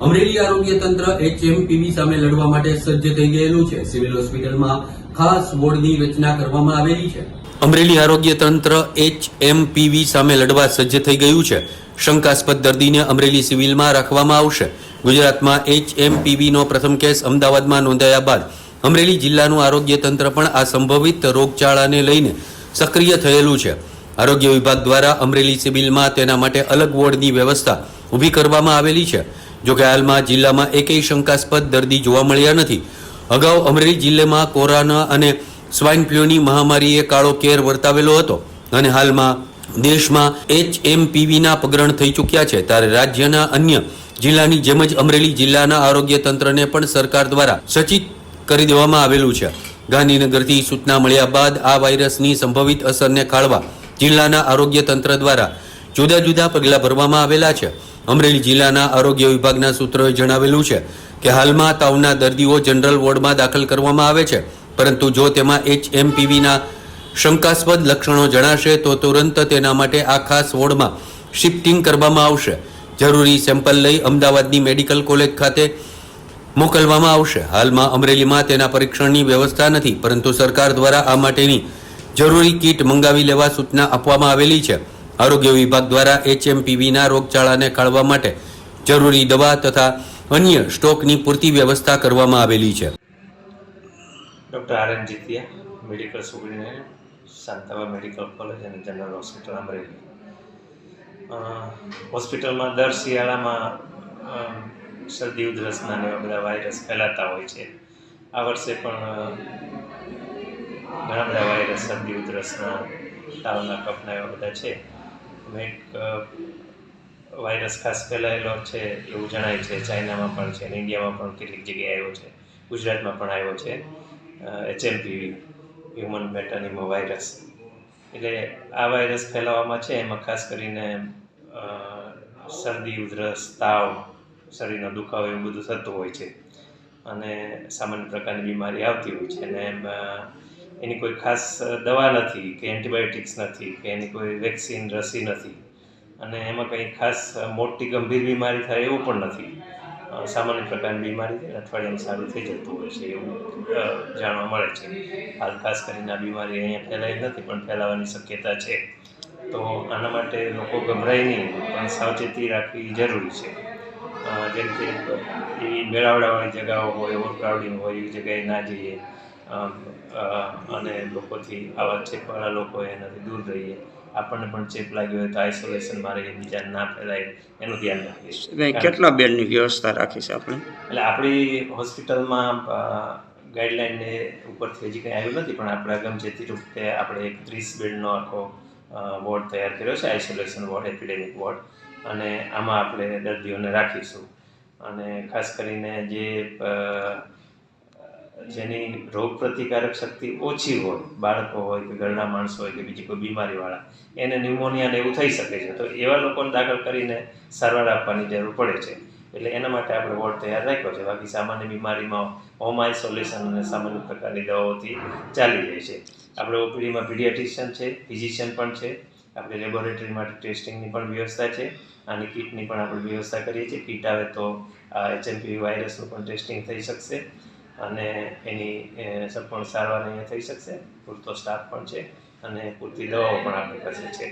અમરેલી આરોગ્ય તંત્ર એચએમપીવી સામે લડવા માટે સજ્જ થઈ ગયેલું છે. સિવિલ હોસ્પિટલમાં ખાસ વોર્ડની રચના કરવામાં આવેલી છે. અમરેલી આરોગ્ય તંત્ર એચએમપીવી સામે લડવા સજ્જ થઈ ગયું છે. શંકાસ્પદ દર્દીને અમરેલી સિવિલમાં રાખવામાં આવશે. ગુજરાતમાં એચએમપીવીનો પ્રથમ કેસ અમદાવાદમાં નોંધાયા બાદ અમરેલી જિલ્લાનું આરોગ્ય તંત્ર પણ આ સંભવિત રોગચાળાને લઈને સક્રિય થયેલું છે. આરોગ્ય વિભાગ દ્વારા અમરેલી સિવિલમાં તેના માટે અલગ વોર્ડની વ્યવસ્થા ઊભી કરવામાં આવેલી છે. જોકે હાલમાં જિલ્લામાં એકેય શંકાસ્પદ દર્દી જોવા મળ્યા નથી. અગાઉ અમરેલી જિલ્લામાં કોરોના અને સ્વાઇન ફ્લુની મહામારીએ કાળો કેર વર્તાવેલો હતો અને હાલમાં દેશમાં એચએમપીવીના પગરણ થઈ ચૂક્યા છે. ત્યારે રાજ્યના અન્ય જિલ્લાની જેમ જ અમરેલી જિલ્લાના આરોગ્ય તંત્રને પણ સરકાર દ્વારા સચિત કરી દેવામાં આવેલું છે. ગાંધીનગરથી સૂચના મળ્યા બાદ આ વાયરસની સંભવિત અસરને ખાળવા જિલ્લાના આરોગ્ય તંત્ર દ્વારા જુદા જુદા પગલાં ભરવામાં આવેલા છે. અમરેલી જિલ્લાના આરોગ્ય વિભાગના સૂત્રોએ જણાવેલું છે કે હાલમાં તાવના દર્દીઓ જનરલ વોર્ડમાં દાખલ કરવામાં આવે છે. પરંતુ જો તેમાં એચએમપીવીના શંકાસ્પદ લક્ષણો જણાશે, તો તુરંત તેના માટે આ ખાસ વોર્ડમાં શિફ્ટિંગ કરવામાં આવશે. જરૂરી સેમ્પલ લઈ અમદાવાદની મેડિકલ કોલેજ ખાતે મોકલવામાં આવશે. હાલમાં અમરેલીમાં તેના પરીક્ષણની વ્યવસ્થા નથી, પરંતુ સરકાર દ્વારા આ માટેની જરૂરી કીટ મંગાવી લેવા સૂચના આપવામાં આવેલી છે. આરોગ્ય વિભાગ દ્વારા એચએમપીવીના રોગચાળાને કાઢવા માટે જરૂરી દવા તથા અન્ય સ્ટોકની પૂરતી વ્યવસ્થા કરવામાં આવેલી છે. Doctor R N Jitiya, medical superintendent Shantaba medical college અને જનરલ હોસ્પિટલ અમરેલી. હોસ્પિટલમાં દર શિયાળામાં શરદી, ઉધરસના એવા બધા વાયરસ ફેલાતા હોય છે. આ વર્ષે પણ ઘણા બધા વાયરસ, શરદી, ઉધરસના, તાવના કફના એવા બધા છે. એક વાયરસ ખાસ ફેલાયેલો છે એવું જણાય છે. ચાઇનામાં પણ છે અને ઇન્ડિયામાં પણ કેટલીક જગ્યાએ આવ્યો છે. ગુજરાતમાં પણ આવ્યો છે. એચએમપીવી હ્યુમન મેટાનિમો વાયરસ એટલે આ વાયરસ ફેલાવામાં છે. એમાં ખાસ કરીને શરદી, ઉધરસ, તાવ, શરીરનો દુખાવો એવું બધું થતું હોય છે. અને સામાન્ય પ્રકારની બીમારી આવતી હોય છે. અને એમાં એની કોઈ ખાસ દવા નથી, કે એન્ટીબાયોટિક્સ નથી, કે એની કોઈ વેક્સિન રસી નથી. અને એમાં કંઈ ખાસ મોટી ગંભીર બીમારી થાય એવું પણ નથી. સામાન્ય પ્રકારની બીમારી અઠવાડિયામાં સારું થઈ જતું હોય છે એવું જાણવા મળે છે. હાલ ખાસ કરીને આ બીમારી અહીંયા ફેલાઈ નથી, પણ ફેલાવાની શક્યતા છે. તો આના માટે લોકો ગભરાય નહીં, પણ સાવચેતી રાખવી જરૂરી છે. જેમ કે એવી મેળાવડાવાળી જગાઓ હોય ઓવરક્રાઉડિંગ હોય એવી જગ્યાએ ના જઈએ. અને લોકોથી આવા ચેપવાળા લોકો એનાથી દૂર રહીએ. આપણને પણ ચેપ લાગ્યો હોય તો આઇસોલેશનમાં રહીએ બીજા ના ફેલાય એનું ધ્યાન રાખીએ. કેટલા બેડની વ્યવસ્થા રાખી છે આપણે? એટલે આપણી હોસ્પિટલમાં ગાઈડલાઇનને ઉપરથી હજી કંઈ આવ્યું નથી પણ આપણે અગમચેતી રૂપે આપણે એક ત્રીસ બેડનો આખો વોર્ડ તૈયાર કર્યો છે આઇસોલેશન વોર્ડ એપિડેમિક વોર્ડ. અને આમાં આપણે દર્દીઓને રાખીશું. અને ખાસ કરીને જે જેની રોગ પ્રતિકારક શક્તિ ઓછી હોય, બાળકો હોય કે ઘરના માણસો હોય કે બીજી કોઈ બીમારીવાળા, એને ન્યુમોનિયાને એવું થઈ શકે છે. તો એવા લોકોને દાખલ કરીને સારવાર આપવાની જરૂર પડે છે. એટલે એના માટે આપણે વોર્ડ તૈયાર રાખ્યો છે. બાકી સામાન્ય બીમારીમાં હોમ આઇસોલેશન અને સામાન્ય પ્રકારની દવાઓથી ચાલી જાય છે. આપણે ઓપીડીમાં પીડિયાટ્રિશિયન છે ફિઝિશિયન પણ છે. આપણે લેબોરેટરી માટે ટેસ્ટિંગની પણ વ્યવસ્થા છે. અને કીટની પણ આપણે વ્યવસ્થા કરીએ છીએ. કીટ આવે તો આ એચએમપી વાયરસનું પણ ટેસ્ટિંગ થઈ શકશે. અને એની સંપૂર્ણ સારવાર અહીંયા થઈ શકશે. પૂરતો સ્ટાફ પણ છે અને પૂરતી દવાઓ પણ આપણી પાસે છે.